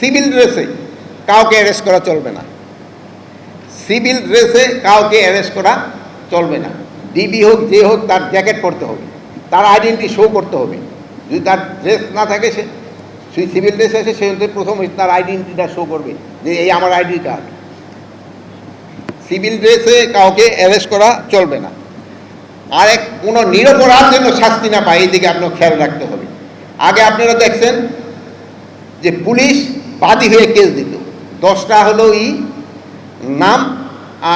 Civil ড্রেসে কাউকে arrest করা চলবে না। সিভিল ড্রেসে কাউকে অ্যারেস্ট করা চলবে না। ডিবি হোক, যে হোক, তার জ্যাকেট পরতে হবে। তার আইডেন্টি শো করতে হবে। যদি তার ড্রেস না থাকে সে সেই সিভিল ড্রেস আছে সে হচ্ছে প্রথম তার আইডেন্টিটা শো করবে যে এই আমার আইডি কার্ড। সিভিল ড্রেসে কাউকে অ্যারেস্ট করা চলবে না। আর এক কোনো নিরপরাধ যেন শাস্তি না পায়, এই দিকে আপনার খেয়াল রাখতে হবে। আগে আপনারা দেখছেন যে পুলিশ বাদী হয়ে কেস দিত দশটা হলো ই নাম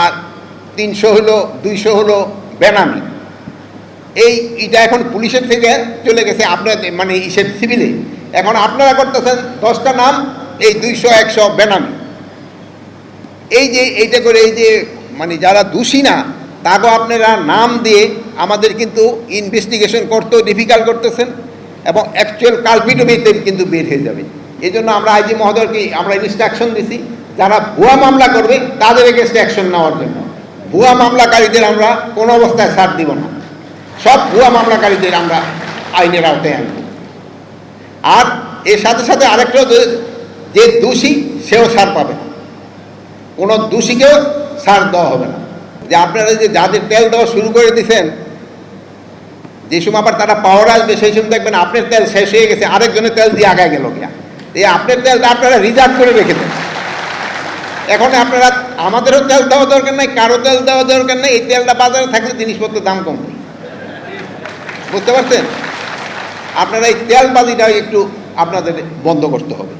আর তিনশো হলো, দুইশো হলো বেনামি। এই এটা এখন পুলিশের থেকে চলে গেছে, আপনার মানে ইসের সিভিলে। এখন আপনারা করতেছেন দশটা নাম, এই দুইশো, একশো বেনামি। এই যে এইটা করে এই যে মানে যারা দোষী না তাকেও আপনারা নাম দিয়ে আমাদের কিন্তু ইনভেস্টিগেশন করতেও ডিফিকাল্ট করতেছেন এবং অ্যাকচুয়াল কালপিটও কিন্তু বের হয়ে যাবে এই জন্য আমরা আইজি মহোদয়কে আমরা ইনস্ট্রাকশন দিছি, যারা ভুয়া মামলা করবে তাদের এগেনস্ট অ্যাকশন নেওয়ার জন্য। ভুয়া মামলাকারীদের আমরা কোনো অবস্থায় ছাড় দিব না। সব ভুয়া মামলাকারীদের আমরা আইনের আওতায় আনব। আর এর সাথে সাথে আরেকটা যে- দোষী সেও ছাড় পাবে না। কোনো দোষীকেও ছাড় দেওয়া হবে না। যে আপনারা যে যাদের তেল দেওয়া শুরু করে দিয়েছেন, যে সময় আবার তারা পাওয়ার আসবে সেই সময় দেখবেন আপনার তেল শেষ হয়ে গেছে, আরেকজনের তেল দিয়ে আগায় গেল এই আপনার তেলটা আপনারা রিজার্ভ করে রেখে দেন। এখন আপনারা, আমাদেরও তেল দেওয়া দরকার নাই, কারও তেল দেওয়া দরকার নাই, এই তেলটা বাজারে থাকলে জিনিসপত্রের দাম কমবে বুঝতে পারছেন? আপনারা এই তেলবাজিটা একটু আপনাদের বন্ধ করতে হবে।